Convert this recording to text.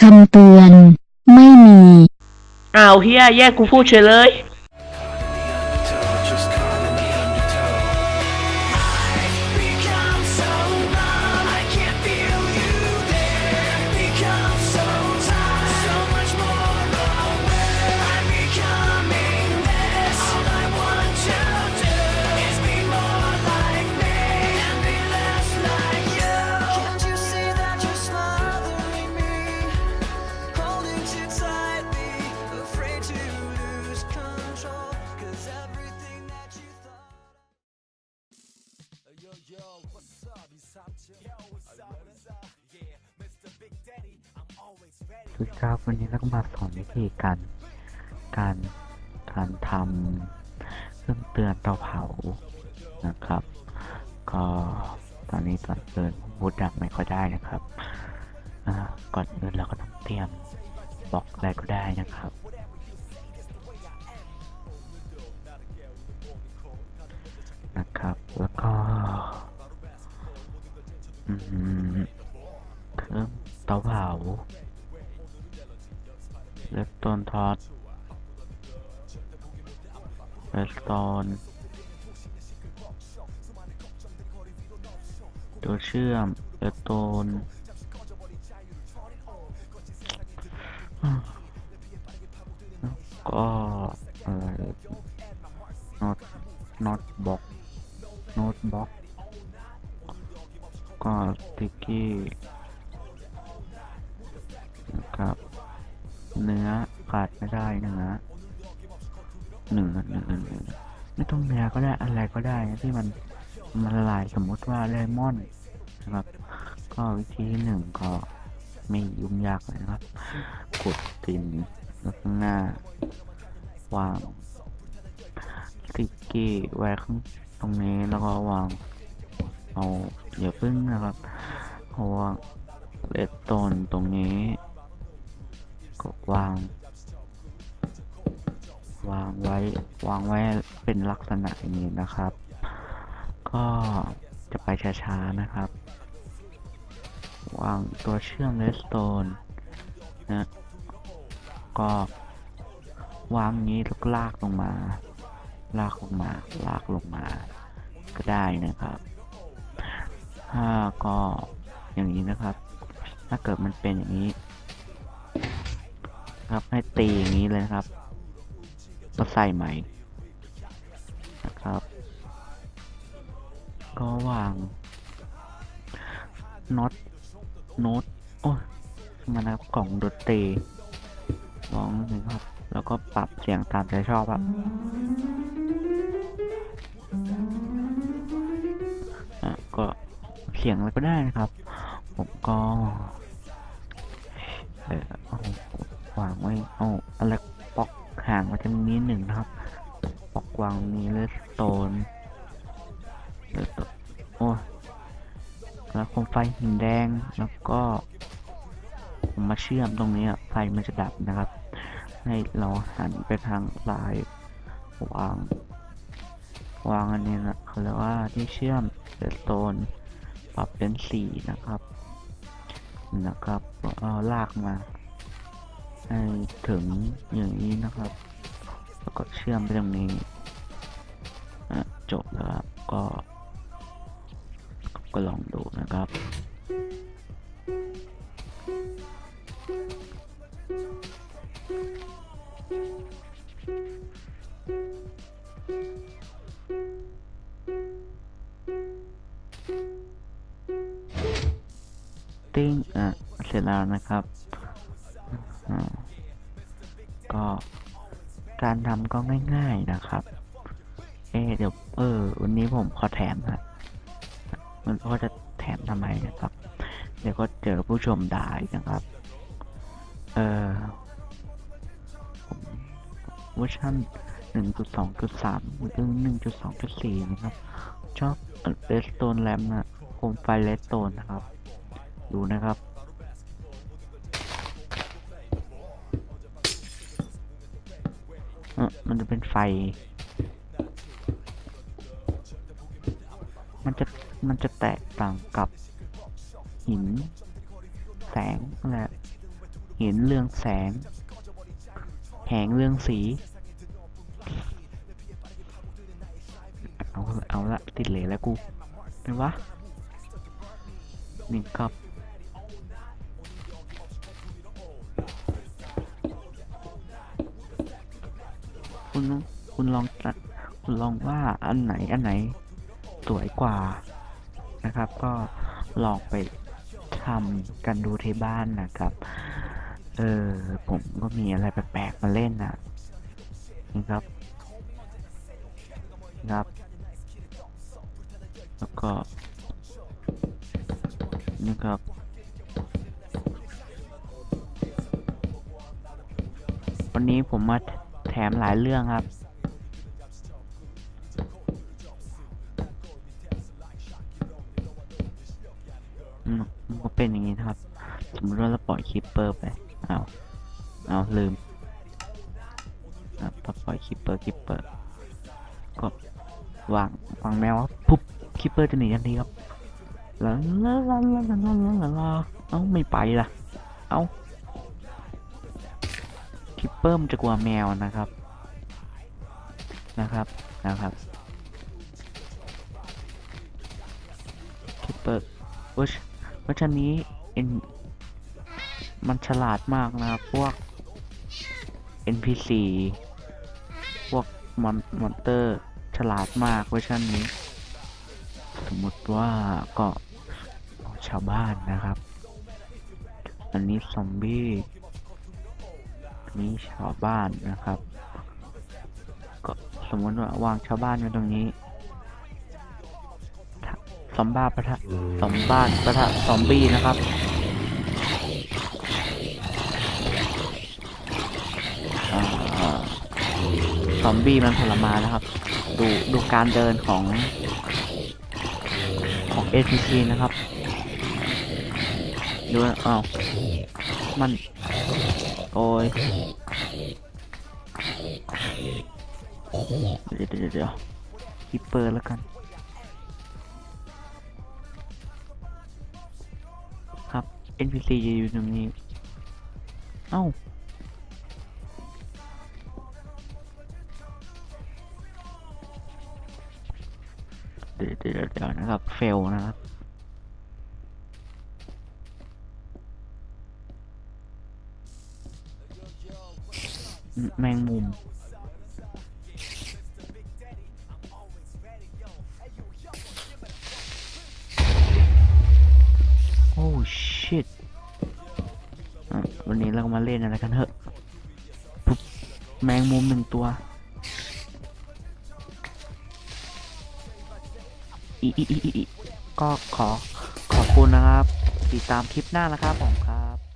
คำเตือน ไม่มี อ้าวเฮียแยกกูพูดเฉยเลย ดีครับวันนี้เราก็มาสอนวิธีการการการทำเครื่องเตือนเตาเผานะครับ ก็ตอนนี้ตอนเกินบูดดังไม่ค่อยได้นะครับก่อนอื่นเราก็ต้องเตรียมบล็อกอะไรก็ได้นะครับ เลสโตนทอสเลสโตนตัวเชื่อมเลสโตนก็เอะไรน็อตน็อต หนึ่งหนึ่งหนึ่งหนึ่งไม่ต้องเนื้อก็ได้อะไรก็ได้ที่มันมันละลายสมมติว่าเลมอนนะครับ ก็วิธีหนึ่งก็ไม่ยุ่งยากเลยนะครับกดตินแล้วข้างหน้าวางสติกกี้ไว้ข้างตรงนี้แล้วก็วางเอาอย่าพึ่งนะครับเอาวางเลตโตนตรงนี้ ก็วาง วางไว้วางไว้เป็นลักษณะอย่างนี้นะครับ ก็จะไปช้าๆนะครับ วางตัวเชื่อมเลสโตนนะก็วางนี้แล้วก็ลากลงมา ลากลงมา ลากลงมา ก็ได้นะครับถ้าก็อย่างนี้นะครับ ถ้าเกิดมันเป็นอย่างนี้ ครับให้ตีอย่างนี้เลยครับ ก็ใส่ใหม่นะครับ ก็วางน็อตโน้ตโอ้ยมันะครับกล่องดนตรีลองหนึ่งครับ แล้วก็ปรับเสียงตามใจชอบครับอะก็เสียงอะไรก็ได้นะครับ ผมก็เออวางไว้เอาอะไร ห่างมาจากนี้หนึ่งนะครับปอกวางนี้เลสโตนเลสโตนโอ้แล้วโคมไฟหินแดงแล้วก็ผมมาเชื่อมตรงนี้ไฟมันจะดับนะครับ ให้เราหันไปทางลายวาง วางอันนี้นะเขาเรียกว่าที่เชื่อมเลสโตนปรับเป็นสีนะครับนะครับเอาลากมา ให้ถึงอย่างนี้นะครับ แล้วก็เชื่อมไปตรงนี้อะจบแล้วครับก็ ก็ลองดูนะครับติ้งอะเสร็จแล้วนะครับ ก็การทำก็ง่ายๆนะครับ เอเดี๋ยวเออ วันนี้ผมขอแถมฮะมันก็จะแถมทำไมนะครับ เดี๋ยวก็เจอผู้ชมได้นะครับ เออเวอร์ชัน1.2.3หรือ1.2.4 นะครับ ชอบเลสโตนแรมนะโคมไฟเลสโตนนะครับ ดูนะครับ มันจะเป็นไฟ มันจะ มันจะแตกต่างกับ หิน แสงนั่นและห็นเรื่องแสง แหงเรื่องสี เอา เอาละติดเหลแล้วกูเป็นวะนี่ครับ คุณคุณลองตัดคุณลองว่าอันไหนอันไหนสวยกว่านะครับ ก็ลองไปทำกันดูที่บ้านนะครับ เออผมก็มีอะไรแปลกๆมาเล่นนะนี่ครับนะครับ แล้วก็นี่ครับ วันนี้ผมมา แถมหลายเรื่องครับอืมก็เป็นอย่างนี้ครับ สมมติว่าเราปล่อยคลิปเปอร์ไป เอาเอาลืมปล่อยคลิปเปอร์คลิปเปอร์ ก็วางวางแมวว่าปุ๊บคลิปเปอร์จะหนีทันทีครับแล้วแล้วแล้วแล้วแล้วแล้วเอ้าไม่ไปละเอ้า เปอร์มันจะกลัวแมวนะครับ นะครับ นะครับคิปเปอร์เวอร์ชเวอร์ชันนี้เอ็นมันฉลาดมากนะครับพวก NPC พวกมอนมอนเตอร์ฉลาดมากเวอร์ชันนี้ สมมติว่าก็ชาวบ้านนะครับ อันนี้ซอมบี้ อันนี้ชาวบ้านนะครับ ก็สมมติว่าวางชาวบ้านไว้ตรงนี้ถ้าซอมบ้าปะทะซอมบ้านปะทะซอมบี้นะครับซอมบี้มันทรมานนะครับ ดูดูการเดินของของ ATC นะครับดูอ้าวมัน โอ้ยเดี๋ยวเดี๋ยวเดี๋ยวคิปเปอร์แล้วกัน ครับ NPC จะอยู่ตรงนี้ เอ้าเดี๋ยวเดี๋ยวเดี๋ยวนะครับ เฟลนะครับ แมงมุม โอ้ชิตวันนี้เรามาเล่นอะไรกันเถอะแมงมุมหนึ่งตัวอีอีอีอีอีก็ขอขอบคุณนะครับ ติดตามคลิปหน้านะครับผมครับ